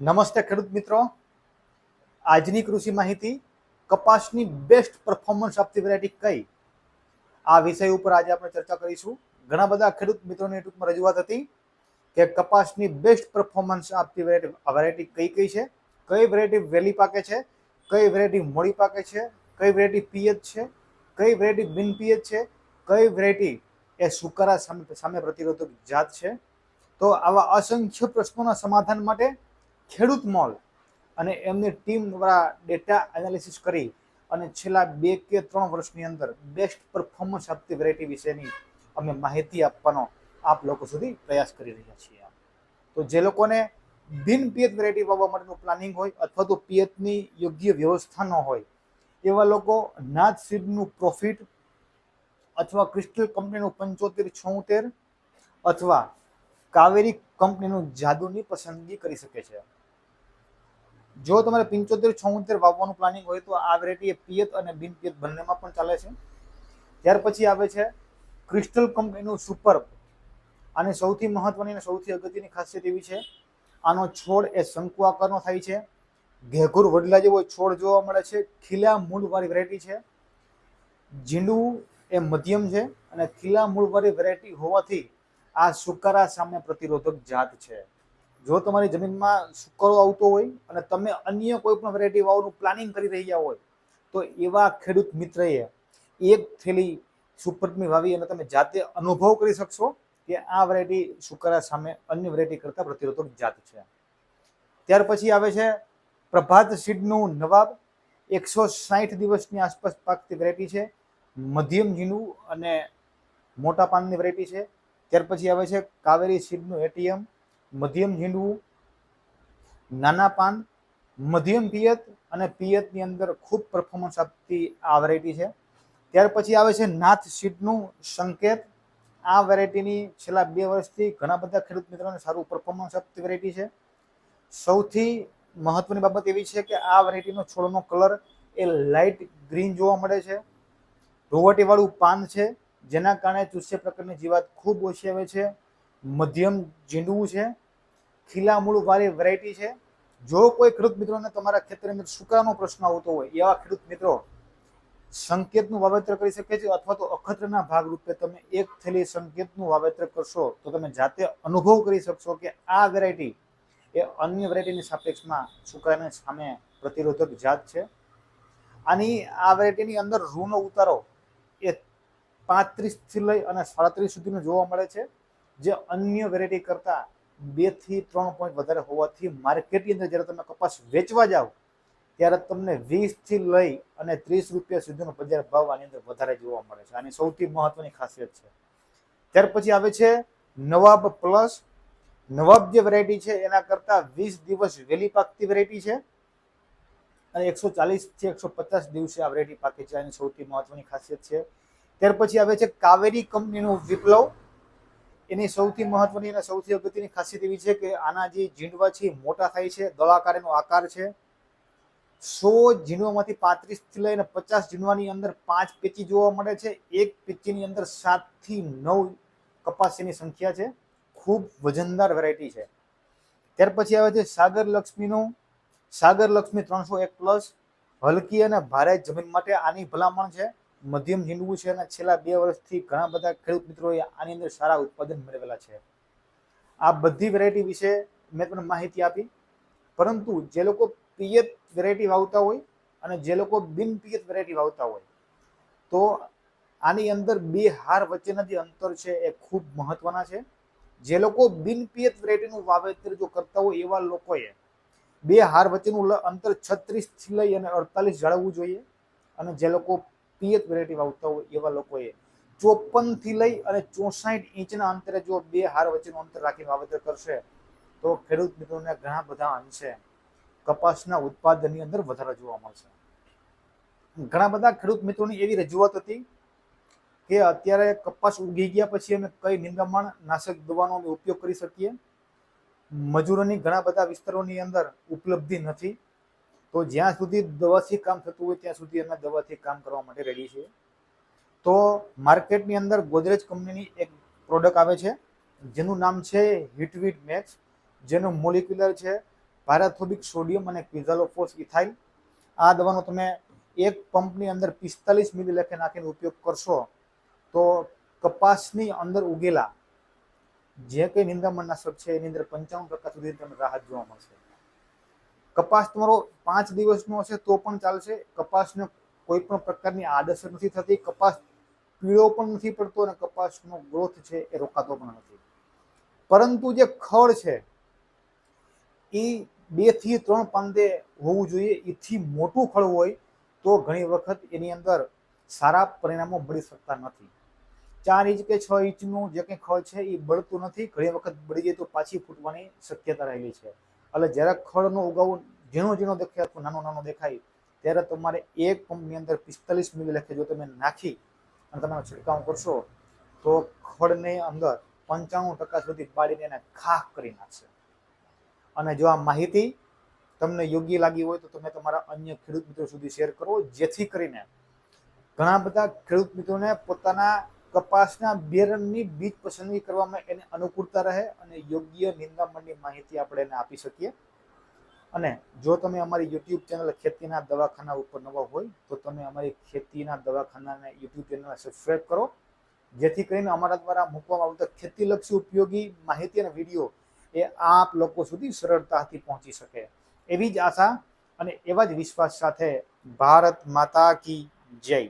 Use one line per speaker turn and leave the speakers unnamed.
નમસ્તે ખેડૂત મિત્રો. આજની કૃષિ માહિતી કપાસની બેસ્ટ પરફોર્મન્સ આપતી વેરાયટી કઈ? આ વિષય ઉપર આજે આપણે ચર્ચા કરીશું. ઘણા બધા ખેડૂત મિત્રોની ટૂંકમાં રજૂઆત હતી કે કપાસની બેસ્ટ પરફોર્મન્સ આપતી વેરાયટી વેરાયટી કઈ કઈ છે? કઈ વેરાયટી વહેલી પાકે છે? કઈ વેરાયટી મોડી પાકે છે? કઈ વેરાયટી પિયત છે? કઈ વેરાયટી બિન પિયત છે? કઈ વેરાયટી એ સુકારા સામે સામે પ્રતિરોધક જાત છે? તો આવા અસંખ્ય પ્રશ્નોના સમાધાન માટે ખેડૂત મોલ અને એમની ટીમ દ્વારા ડેટા એનાલિસિસ કરી અને છેલ્લા બે કે ત્રણ વર્ષની અંદર બેસ્ટ પરફોર્મન્સ આપતી વેરાયટી વિશેની અમે માહિતી આપવાનો આપ લોકો સુધી પ્રયાસ કરી રહ્યા છીએ. તો જે લોકોને બિન પિયત વેરાયટી વાવવા માટેનું પ્લાનિંગ હોય અથવા તો પિયતની યોગ્ય વ્યવસ્થા ન હોય, એવા લોકો નાથ સીડનું પ્રોફિટ અથવા ક્રિસ્ટલ કંપનીનું પંચોતેર, છોતેર અથવા કાવેરી કંપનીનું જાદુની પસંદગી કરી શકે છે. જો તમારે પંચોતેર, છોતેર વાવવાનું પ્લાનિંગ હોય તો આ વેરાયટી પિયત અને બિન પિયત બંનેમાં પણ ચાલે છે. ત્યાર પછી આવે છે ક્રિસ્ટલ કંપનીનું સુપર આની સૌથી મહત્વની અને સૌથી અગત્યની ખાસિયત એવી છે, આનો છોડ એ શંકુ આકારનો થાય છે. ઘેઘુર વડલા જેવો છોડ જોવા મળે છે. ખીલા મૂળવાળી વેરાયટી છે. જીંડું એ મધ્યમ છે અને ખીલા મૂળવાળી વેરાયટી હોવાથી આ સુકારા સામે પ્રતિરોધક જાત છે. જો તમારી જમીનમાં સુકરો આવતો હોય અને તમે અન્ય કોઈ પણ વેરાયટી વાવવાનું પ્લાનિંગ કરી રહ્યા હોય, તો એવા ખેડૂત મિત્રએ એક થેલી સુપરમી વાવી અને તમે જાતે અનુભવ કરી શકશો કે આ વેરાયટી સુકરા સામે અન્ય વેરાયટી કરતાં પ્રતિરોધક જાત છે. ત્યાર પછી આવે છે પ્રભાત સીડનું નવાબ. એકસો સાઠ દિવસની આસપાસ પાકતી વેરાયટી છે. મધ્યમ ઝીણું અને મોટા પાનની વેરાયટી છે. ત્યાર પછી આવે છે કાવેરી સીડનું એટીએમ મધ્યમ ઝીંડવું નાના પાન, મધ્યમ પિયત અને પિયતની અંદર ખૂબ પરફોર્મન્સ આપતી આ વેરાયટી છે. ત્યાર પછી આવે છે નાથ સીડનું સંકેત. આ વેરાયટીની છેલ્લા બે વર્ષથી ઘણા બધા ખેડૂત મિત્રોને સારું પરફોર્મન્સ આપતી વેરાયટી છે. સૌથી મહત્વની બાબત એવી છે કે આ વેરાયટીનો છોડનો કલર એ લાઇટ ગ્રીન જોવા મળે છે. રોવટીવાળું પાન છે, જેના કારણે ચૂસ્ય પ્રકારની જીવાત ખૂબ ઓછી આવે છે. મધ્યમ ઝીંડવું છે. ખીલા મૂળ વાળી વેરાયટી છે. જો કોઈ ખેડૂત મિત્રોને તમારા ખેતરની અંદર સુકાનો પ્રશ્ન આવતો હોય, એવા ખેડૂત મિત્રો સંકેતનું વાવેતર કરી શકે છે અથવા તો અખતરના ભાગરૂપે તમે એક થેલી સંકેતનું વાવેતર કરશો, તો તમે જાતે અનુભવ કરી શકશો કે આ વેરાયટી એ અન્ય વેરાયટીની સાપેક્ષમાં સુકાને સામે પ્રતિરોધક જાત છે. આની આ વેરાયટીની અંદર રૂનો ઉતારો એ પાંત્રીસથી લઈ અને સાડત્રીસ સુધીનો જોવા મળે છે. જે અન્ય વેરાયટી કરતાં બેથી ત્રણ પોઈન્ટ વધારે હોવાથી માર્કેટની અંદર જ્યારે તમે કપાસ વેચવા જાઓ, ત્યારે તમને વીસથી લઈ અને ત્રીસ રૂપિયા સુધીનો બજાર ભાવ આની અંદર વધારે જોવા મળે છે. આની સૌથી મહત્વની ખાસિયત છે. ત્યાર પછી આવે છે નવાબ પ્લસ. નવાબ જે વેરાયટી છે, એના કરતાં વીસ દિવસ વહેલી પાકતી વેરાયટી છે અને એકસો ચાલીસથી એકસો પચાસ દિવસે આ વેરાયટી પાકે છે. આની સૌથી મહત્વની ખાસિયત છે. ત્યાર પછી આવે છે કાવેરી કંપનીનું વિપ્લવ. એની સૌથી મહત્વની અને સૌથી અગત્યની ખાસિયત એવી છે કે આના જે ઝીંડવા છે મોટા થાય છે દળાકાર એનો આકાર છે. સો ઝીંડવામાંથી પાંત્રીસથી લઈને પચાસ ઝીંડવાની અંદર પાંચ પેચી જોવા મળે છે. એક પેચીની અંદર સાતથી નવ કપાસીની સંખ્યા છે. ખૂબ વજનદાર વેરાયટી છે. ત્યાર પછી આવે છે સાગર લક્ષ્મીનું. સાગર લક્ષ્મી ત્રણસો એક પ્લસ હલકી અને ભારે જમીન માટે આની ભલામણ છે. મધ્યમ ઝીંડવું છે અને છેલ્લા બે વર્ષથી ઘણા બધા ખેડૂત મિત્રોએ આની અંદર સારા ઉત્પાદન મેળવેલા છે. આ બધી વેરાયટી વિશે મેં તમને માહિતી આપી. પરંતુ જે લોકો પિયત વેરાયટી વાવતા હોય અને જે લોકો બિન પિયત વેરાયટી વાવતા હોય, તો આની અંદર બે હાર વચ્ચેના જે અંતર છે એ ખૂબ મહત્વના છે. જે લોકો બિન પિયત વેરાયટીનું વાવેતર જો કરતા હોય એવા લોકોએ બે હાર વચ્ચેનું અંતર છત્રીસથી લઈ અને અડતાલીસ જાળવવું જોઈએ. અને જે લોકો પિયત વેરાયટી વાવતા હોય એવા લોકોએ ચોપનથી લઈ અને ચોસાઠ ઇંચના અંતરે જો બે હાર વચ્ચેનું અંતર રાખીને વાવેતર કરશે, તો ખેડૂત મિત્રોને ઘણા બધા અંશે કપાસના ઉત્પાદનની અંદર વધારો જોવા મળશે. ઘણા બધા ખેડૂત મિત્રોની એવી રજૂઆત હતી કે અત્યારે કપાસ ઉગી ગયા પછી અમે કઈ નિંદામણ નાશક દવાનો અમે ઉપયોગ કરી શકીએ? મજૂરોની ઘણા બધા વિસ્તારોની અંદર ઉપલબ્ધિ નથી. તો જ્યાં સુધી દવાથી કામ થતું હોય ત્યાં સુધી અમે દવાથી કામ કરવા માટે રેડી છીએ. તો માર્કેટની અંદર ગોદરેજ કંપનીની એક પ્રોડક્ટ આવે છે, જેનું નામ છે હિટવીટ મેક્સ, જેનું મોલિક્યુલર છે પારાથોબિક સોડિયમ અને ક્વિઝાલોફોસ ઇથાઇલ. આ દવાનો તમે એક પંપની અંદર પિસ્તાલીસ મિલી લેખે નાખીને ઉપયોગ કરશો, તો કપાસની અંદર ઉગેલા જે કંઈ નિંદામણનાશક છે, એની અંદર પંચાવન ટકા સુધી તમને રાહત જોવા મળશે. કપાસ તમારો પાંચ દિવસનો હશે તો પણ ચાલશે. કપાસને કોઈ પણ પ્રકારની આડઅસર નથી થતી. કપાસ પીળો પણ નથી પડતો અને કપાસનો ગ્રોથ છે એ રોકાતો પણ નથી. પરંતુ જે ખડ છે એ બેથી ત્રણ પાંદે હોવું જોઈએ. એથી મોટું ખડ હોય તો ઘણી વખત એની અંદર સારા પરિણામો મળી શકતા નથી. ચાર ઇંચ કે છ ઇંચનું જે કંઈ ખડ છે એ બળતું નથી. ઘણી વખત બળી જાય તો પાછી ફૂટવાની શક્યતા રહેલી છે. એટલે જ્યારે ખડનો ઉગાવો ઝીણો ઝીણો દેખાય અથવા નાનો નાનો દેખાય, ત્યારે તમારે એક પંપની અંદર પિસ્તાલીસ મિલી લખે જો તમે નાખી અને તમે છંટકાવ કરશો, તો ખડની અંદર પંચાણું ટકા સુધી પાડીને એને ખાખ કરી નાખશે. અને જો આ માહિતી તમને યોગ્ય લાગી હોય તો તમે તમારા અન્ય ખેડૂત મિત્રો સુધી શેર કરો, જેથી કરીને ઘણા બધા ખેડૂત મિત્રોને પોતાના કપાસના બિયારણની બીજ પસંદગી કરવામાં એને અનુકૂળતા રહે અને યોગ્ય નિંદામણની માહિતી આપણે એને આપી શકીએ. અને જો તમે અમારી યુટ્યુબ ચેનલ ખેતીના દવાખાના ઉપર નવા હોય, તો તમે અમારી ખેતીના દવાખાનાને યુટ્યુબ ચેનલ સબસ્ક્રાઈબ કરો. જેથી કરીને અમારા દ્વારા મૂકવામાં આવતા ખેતીલક્ષી ઉપયોગી માહિતી અને વીડિયો એ આપ લોકો સુધી સરળતાથી પહોંચી શકે. એવી જ આશા અને એવા જ વિશ્વાસ સાથે ભારત માતા કી જય.